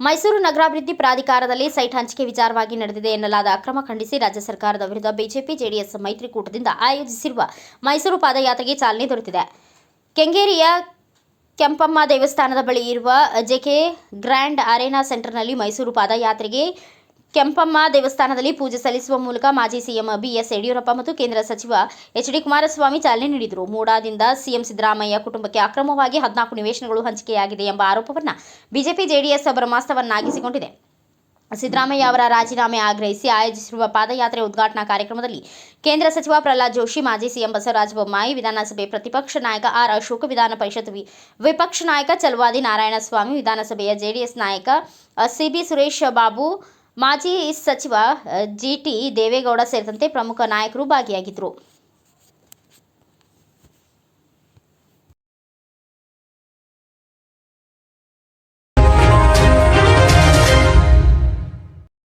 ಮೈಸೂರು ನಗರಾಭಿವೃದ್ಧಿ ಪ್ರಾಧಿಕಾರದಲ್ಲಿ ಸೈಟ್ ಹಂಚಿಕೆ ವಿಚಾರವಾಗಿ ನಡೆದಿದೆ ಎನ್ನಲಾದ ಅಕ್ರಮ ಖಂಡಿಸಿ ರಾಜ್ಯ ಸರ್ಕಾರದ ವಿರುದ್ಧ ಬಿಜೆಪಿ, ಜೆಡಿಎಸ್ ಮೈತ್ರಿಕೂಟದಿಂದ ಆಯೋಜಿಸಿರುವ ಮೈಸೂರು ಪಾದಯಾತ್ರೆಗೆ ಚಾಲನೆ ದೊರೆತಿದೆ. ಕೆಂಗೇರಿಯ ಕೆಂಪಮ್ಮ ದೇವಸ್ಥಾನದ ಬಳಿ ಇರುವ ಜೆಕೆ ಗ್ರ್ಯಾಂಡ್ ಅರೇನಾ ಸೆಂಟರ್ನಲ್ಲಿ ಮೈಸೂರು ಪಾದಯಾತ್ರೆಗೆ ಕೆಂಪಮ್ಮ ದೇವಸ್ಥಾನದಲ್ಲಿ ಪೂಜೆ ಸಲ್ಲಿಸುವ ಮೂಲಕ ಮಾಜಿ ಸಿಎಂ ಬಿಎಸ್ ಯಡಿಯೂರಪ್ಪ ಮತ್ತು ಕೇಂದ್ರ ಸಚಿವ ಎಚ್ ಡಿ ಕುಮಾರಸ್ವಾಮಿ ಚಾಲನೆ ನೀಡಿದರು. ಮೂಡಾದಿಂದ ಸಿಎಂ ಸಿದ್ದರಾಮಯ್ಯ ಕುಟುಂಬಕ್ಕೆ ಅಕ್ರಮವಾಗಿ ಹದಿನಾಲ್ಕು ನಿವೇಶನಗಳು ಹಂಚಿಕೆಯಾಗಿದೆ ಎಂಬ ಆರೋಪವನ್ನು ಬಿಜೆಪಿ ಜೆಡಿಎಸ್ ಬ್ರಹ್ಮಾಸ್ತವನ್ನಾಗಿಸಿಕೊಂಡಿದೆ ಸಿದ್ದರಾಮಯ್ಯ ಅವರ ರಾಜೀನಾಮೆ ಆಗ್ರಹಿಸಿ ಆಯೋಜಿಸಿರುವ ಪಾದಯಾತ್ರೆ ಉದ್ಘಾಟನಾ ಕಾರ್ಯಕ್ರಮದಲ್ಲಿ ಕೇಂದ್ರ ಸಚಿವ ಪ್ರಹ್ಲಾದ್ ಜೋಶಿ, ಮಾಜಿ ಸಿಎಂ ಬಸವರಾಜ ಬೊಮ್ಮಾಯಿ, ವಿಧಾನಸಭೆ ಪ್ರತಿಪಕ್ಷ ನಾಯಕ ಆರ್ ಅಶೋಕ್, ವಿಧಾನ ಪರಿಷತ್ ವಿಪಕ್ಷ ನಾಯಕ ಚಲವಾದಿ ನಾರಾಯಣಸ್ವಾಮಿ, ವಿಧಾನಸಭೆಯ ಜೆಡಿಎಸ್ ನಾಯಕ ಸಿಬಿ ಸುರೇಶ್ ಬಾಬು ಮಾಜಿ ಸಚಿವ ಜಿ ಜಿಟಿ ದೇವೇಗೌಡ ಸೇರಿದಂತೆ ಪ್ರಮುಖ ನಾಯಕರು ಭಾಗಿಯಾಗಿದ್ದರು.